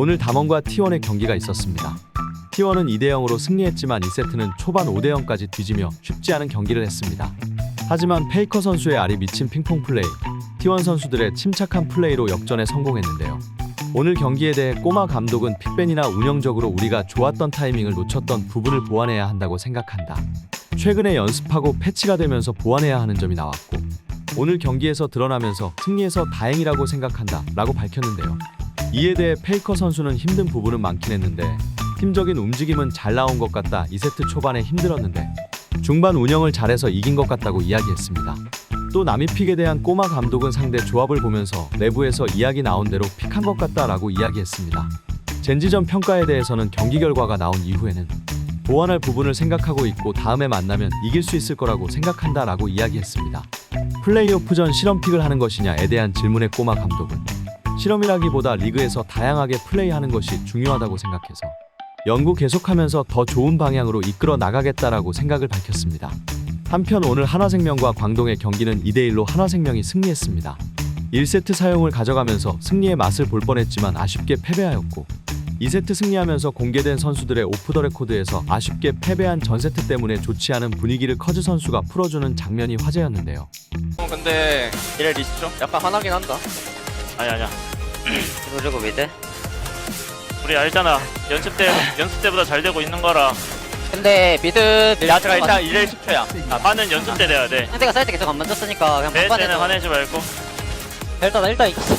오늘 담원과 T1의 경기가 있었습니다. T1은 2대 0으로 승리했지만 2세트는 초반 5대 0까지 뒤지며 쉽지 않은 경기를 했습니다. 하지만 페이커 선수의 알이 미친 핑퐁 플레이, T1 선수들의 침착한 플레이로 역전에 성공했는데요. 오늘 경기에 대해 꼬마 감독은 픽벤이나 운영적으로 우리가 좋았던 타이밍을 놓쳤던 부분을 보완해야 한다고 생각한다. 최근에 연습하고 패치가 되면서 보완해야 하는 점이 나왔고 오늘 경기에서 드러나면서 승리해서 다행이라고 생각한다 라고 밝혔는데요. 이에 대해 페이커 선수는 힘든 부분은 많긴 했는데 팀적인 움직임은 잘 나온 것 같다. 2세트 초반에 힘들었는데 중반 운영을 잘해서 이긴 것 같다고 이야기했습니다. 또 남이픽에 대한 꼬마 감독은 상대 조합을 보면서 내부에서 이야기 나온 대로 픽한 것 같다라고 이야기했습니다. 젠지전 평가에 대해서는 경기 결과가 나온 이후에는 보완할 부분을 생각하고 있고 다음에 만나면 이길 수 있을 거라고 생각한다라고 이야기했습니다. 플레이오프 전 실험픽을 하는 것이냐에 대한 질문에 꼬마 감독은 실험이라기보다 리그에서 다양하게 플레이하는 것이 중요하다고 생각해서 연구 계속하면서 더 좋은 방향으로 이끌어 나가겠다라고 생각을 밝혔습니다. 한편 오늘 하나생명과 광동의 경기는 2대1로 하나생명이 승리했습니다. 1세트 사용을 가져가면서 승리의 맛을 볼 뻔했지만 아쉽게 패배하였고 2세트 승리하면서 공개된 선수들의 오프 더 레코드에서 아쉽게 패배한 전세트 때문에 좋지 않은 분위기를 커즈 선수가 풀어주는 장면이 화제였는데요. 어, 근데 이래 리스죠? 약간 화나긴 한다. 아니 아니야 그리고 미드? 우리 알잖아 연습 때 연습 때보다 잘 되고 있는 거라 근데 미드 야트가 일단 이래 10초야. 아, 화는 연습 때 돼야 돼 상대가 사이트 계속 안 만졌으니까 그냥 대회 때는 반반해서 화내지 말고 일단 일단 이겼어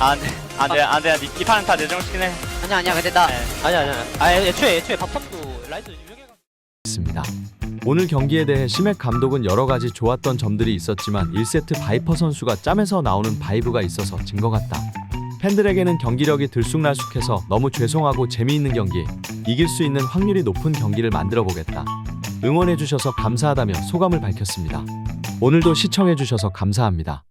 아, 안돼 안 돼 안 돼 이 판은 다 내정시킨 해. 아니야 아니야 근데 나 네. 아니야 아니야 아 애초에 애초에 바텀도 라이즈 유명해 있습니다. 오늘 경기에 대해 시맥 감독은 여러 가지 좋았던 점들이 있었지만 1세트 바이퍼 선수가 짬에서 나오는 바이브가 있어서 진 것 같다. 팬들에게는 경기력이 들쑥날쑥해서 너무 죄송하고 재미있는 경기, 이길 수 있는 확률이 높은 경기를 만들어 보겠다. 응원해 주셔서 감사하다며 소감을 밝혔습니다. 오늘도 시청해 주셔서 감사합니다.